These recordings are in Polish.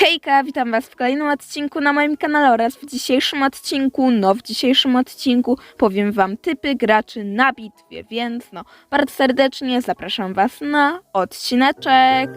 Hejka, witam was w kolejnym odcinku na moim kanale oraz w dzisiejszym odcinku, no w dzisiejszym odcinku powiem wam typy graczy na bitwie, więc no bardzo serdecznie zapraszam was na odcineczek.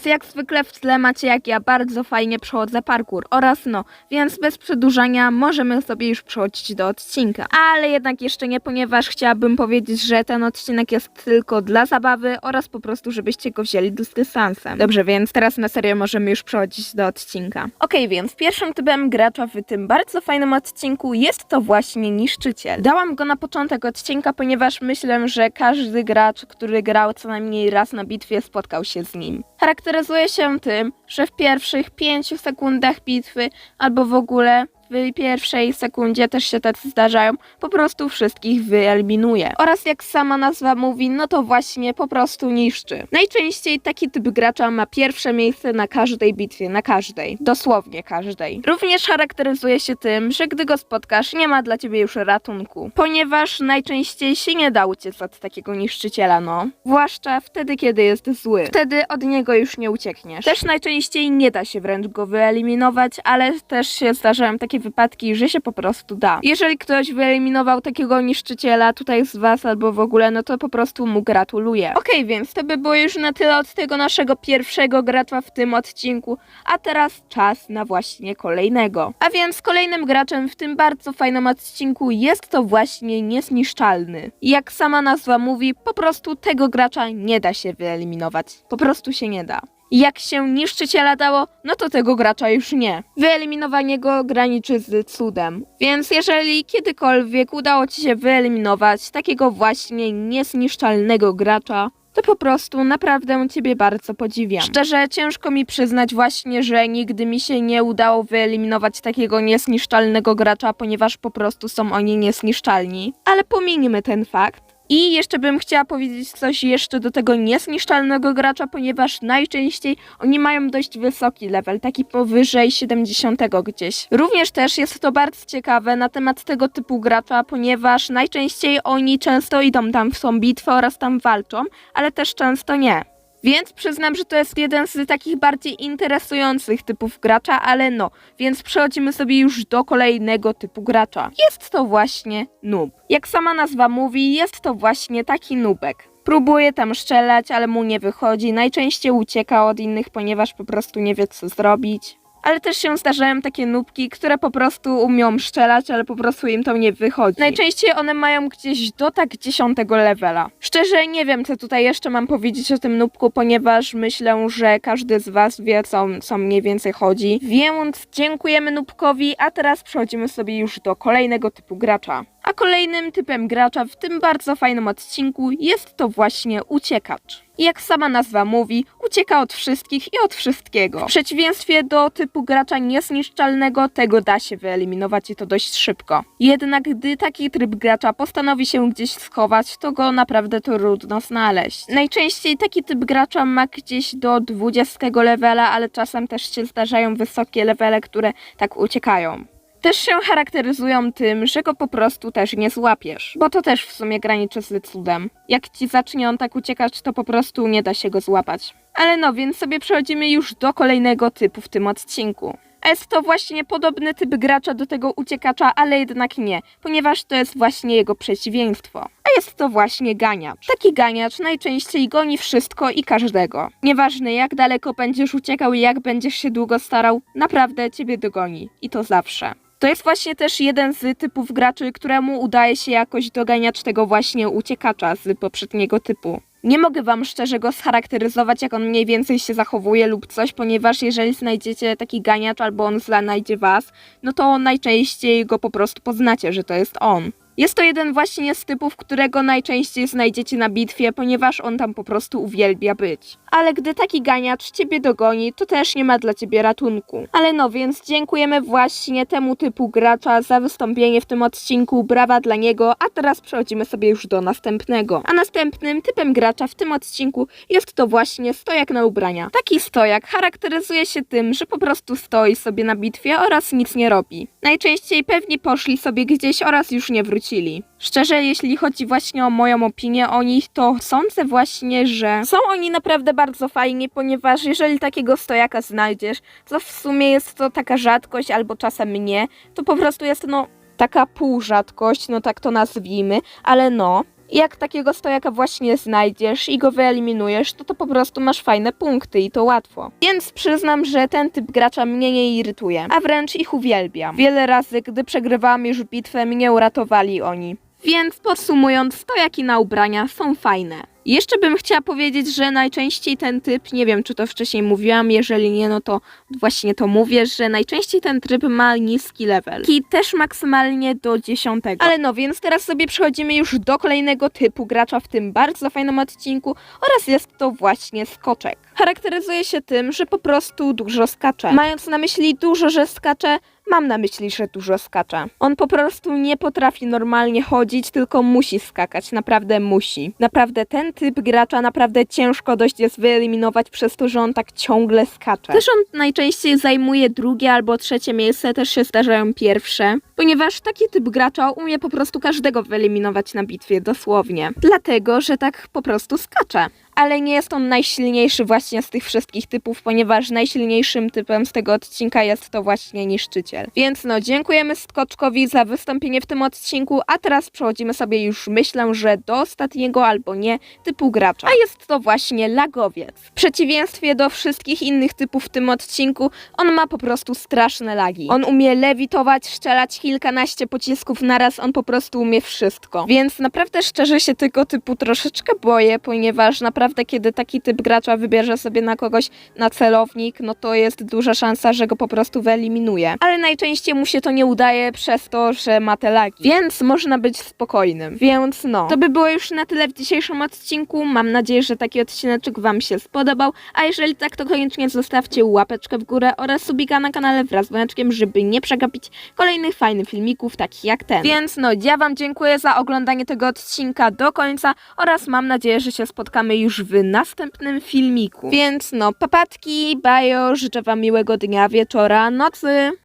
Więc jak zwykle w tle macie jak ja bardzo fajnie przechodzę parkour oraz no, więc bez przedłużania możemy sobie już przechodzić do odcinka. Ale jednak jeszcze nie, ponieważ chciałabym powiedzieć, że ten odcinek jest tylko dla zabawy oraz po prostu, żebyście go wzięli z dystansem. Dobrze, więc teraz na serio możemy już przechodzić do odcinka. Okej, więc pierwszym typem gracza w tym bardzo fajnym odcinku jest to właśnie niszczyciel. Dałam go na początek odcinka, ponieważ myślę, że każdy gracz, który grał co najmniej raz na bitwie, spotkał się z nim. Charakteryzuje się tym, że w pierwszych 5 sekundach bitwy albo w ogóle w pierwszej sekundzie też się tacy zdarzają, po prostu wszystkich wyeliminuje. Oraz jak sama nazwa mówi, no to właśnie po prostu niszczy. Najczęściej taki typ gracza ma pierwsze miejsce na każdej bitwie, na każdej. Dosłownie każdej. Również charakteryzuje się tym, że gdy go spotkasz, nie ma dla ciebie już ratunku. Ponieważ najczęściej się nie da uciec od takiego niszczyciela, no. Zwłaszcza wtedy, kiedy jest zły. Wtedy od niego już nie uciekniesz. Też najczęściej nie da się wręcz go wyeliminować, ale też się zdarzają takie wypadki, że się po prostu da. Jeżeli ktoś wyeliminował takiego niszczyciela tutaj z was albo w ogóle, no to po prostu mu gratuluję. Okej, więc to by było już na tyle od tego naszego pierwszego gracza w tym odcinku, a teraz czas na właśnie kolejnego. A więc kolejnym graczem w tym bardzo fajnym odcinku jest to właśnie niezniszczalny. Jak sama nazwa mówi, po prostu tego gracza nie da się wyeliminować. Po prostu się nie da. Jak się niszczyciela dało, no to tego gracza już nie. Wyeliminowanie go graniczy z cudem. Więc jeżeli kiedykolwiek udało ci się wyeliminować takiego właśnie niezniszczalnego gracza, to po prostu naprawdę ciebie bardzo podziwiam. Szczerze, ciężko mi przyznać właśnie, że nigdy mi się nie udało wyeliminować takiego niezniszczalnego gracza, ponieważ po prostu są oni niezniszczalni. Ale pominijmy ten fakt. I jeszcze bym chciała powiedzieć coś jeszcze do tego niezniszczalnego gracza, ponieważ najczęściej oni mają dość wysoki level, taki powyżej 70 gdzieś. Również też jest to bardzo ciekawe na temat tego typu gracza, ponieważ najczęściej oni często idą tam w tą bitwę oraz tam walczą, ale też często nie. Więc przyznam, że to jest jeden z takich bardziej interesujących typów gracza, ale no, więc przechodzimy sobie już do kolejnego typu gracza. Jest to właśnie noob. Jak sama nazwa mówi, jest to właśnie taki nubek. Próbuje tam strzelać, ale mu nie wychodzi. Najczęściej ucieka od innych, ponieważ po prostu nie wie co zrobić. Ale też się zdarzają takie nubki, które po prostu umią strzelać, ale po prostu im to nie wychodzi. Najczęściej one mają gdzieś do tak 10 levela. Szczerze nie wiem, co tutaj jeszcze mam powiedzieć o tym nubku, ponieważ myślę, że każdy z was wie, co, co mniej więcej chodzi. Więc dziękujemy nubkowi, a teraz przechodzimy sobie już do kolejnego typu gracza. A kolejnym typem gracza w tym bardzo fajnym odcinku jest to właśnie uciekacz. Jak sama nazwa mówi, ucieka od wszystkich i od wszystkiego. W przeciwieństwie do typu gracza niezniszczalnego, tego da się wyeliminować i to dość szybko. Jednak gdy taki tryb gracza postanowi się gdzieś schować, to go naprawdę trudno znaleźć. Najczęściej taki typ gracza ma gdzieś do 20 levela, ale czasem też się zdarzają wysokie levele, które tak uciekają też się charakteryzują tym, że go po prostu też nie złapiesz. Bo to też w sumie graniczy z cudem. Jak ci zacznie on tak uciekać, to po prostu nie da się go złapać. Ale no, więc sobie przechodzimy już do kolejnego typu w tym odcinku. A jest to właśnie podobny typ gracza do tego uciekacza, ale jednak nie, ponieważ to jest właśnie jego przeciwieństwo. A jest to właśnie ganiacz. Taki ganiacz najczęściej goni wszystko i każdego. Nieważne jak daleko będziesz uciekał i jak będziesz się długo starał, naprawdę ciebie dogoni. I to zawsze. To jest właśnie też jeden z typów graczy, któremu udaje się jakoś doganiać tego właśnie uciekacza z poprzedniego typu. Nie mogę wam szczerze go scharakteryzować, jak on mniej więcej się zachowuje lub coś, ponieważ jeżeli znajdziecie taki ganiacz albo on znajdzie was, no to najczęściej go po prostu poznacie, że to jest on. Jest to jeden właśnie z typów, którego najczęściej znajdziecie na bitwie, ponieważ on tam po prostu uwielbia być. Ale gdy taki ganiacz ciebie dogoni, to też nie ma dla ciebie ratunku. Ale no, więc dziękujemy właśnie temu typu gracza za wystąpienie w tym odcinku, brawa dla niego, a teraz przechodzimy sobie już do następnego. A następnym typem gracza w tym odcinku jest to właśnie stojak na ubrania. Taki stojak charakteryzuje się tym, że po prostu stoi sobie na bitwie oraz nic nie robi. Najczęściej pewnie poszli sobie gdzieś oraz już nie wrócili. Szczerze, jeśli chodzi właśnie o moją opinię o nich, to sądzę właśnie, że są oni naprawdę bardzo fajni, ponieważ jeżeli takiego stojaka znajdziesz, to w sumie jest to taka rzadkość albo czasem nie, to po prostu jest no taka półrzadkość, no tak to nazwijmy, ale no, jak takiego stojaka właśnie znajdziesz i go wyeliminujesz, to to po prostu masz fajne punkty i to łatwo. Więc przyznam, że ten typ gracza mnie nie irytuje, a wręcz ich uwielbiam. Wiele razy, gdy przegrywałam już bitwę, mnie uratowali oni. Więc podsumując, stojaki na ubrania są fajne. Jeszcze bym chciała powiedzieć, że najczęściej ten typ, nie wiem czy to wcześniej mówiłam, jeżeli nie, no to właśnie to mówię, że najczęściej ten tryb ma niski level. I też maksymalnie do 10. Ale no, więc teraz sobie przechodzimy już do kolejnego typu gracza w tym bardzo fajnym odcinku oraz jest to właśnie skoczek. Charakteryzuje się tym, że po prostu dużo skacze. Mając na myśli dużo, że skacze, mam na myśli, że dużo skacze. On po prostu nie potrafi normalnie chodzić, tylko musi skakać, naprawdę musi. Naprawdę ten typ gracza naprawdę ciężko dość jest wyeliminować przez to, że on tak ciągle skacze. Też on najczęściej zajmuje drugie albo trzecie miejsce, też się zdarzają pierwsze, ponieważ taki typ gracza umie po prostu każdego wyeliminować na bitwie, dosłownie. Dlatego, że tak po prostu skacze ale nie jest on najsilniejszy właśnie z tych wszystkich typów, ponieważ najsilniejszym typem z tego odcinka jest to właśnie niszczyciel. Więc no, dziękujemy Skoczkowi za wystąpienie w tym odcinku, a teraz przechodzimy sobie już, myślę, że do ostatniego albo nie typu gracza. A jest to właśnie lagowiec. W przeciwieństwie do wszystkich innych typów w tym odcinku, on ma po prostu straszne lagi. On umie lewitować, strzelać kilkanaście pocisków naraz, on po prostu umie wszystko. Więc naprawdę szczerze się tego typu troszeczkę boję, ponieważ naprawdę kiedy taki typ gracza wybierze sobie na kogoś na celownik, no to jest duża szansa, że go po prostu wyeliminuje. Ale najczęściej mu się to nie udaje przez to, że ma te lagi. Więc można być spokojnym. Więc no, to by było już na tyle w dzisiejszym odcinku. Mam nadzieję, że taki odcineczek Wam się spodobał. A jeżeli tak, to koniecznie zostawcie łapeczkę w górę oraz subika na kanale wraz z dzwoneczkiem, żeby nie przegapić kolejnych fajnych filmików, takich jak ten. Więc no, ja Wam dziękuję za oglądanie tego odcinka do końca oraz mam nadzieję, że się spotkamy już w następnym filmiku. Więc no, papatki, bajo, życzę Wam miłego dnia, wieczora, nocy.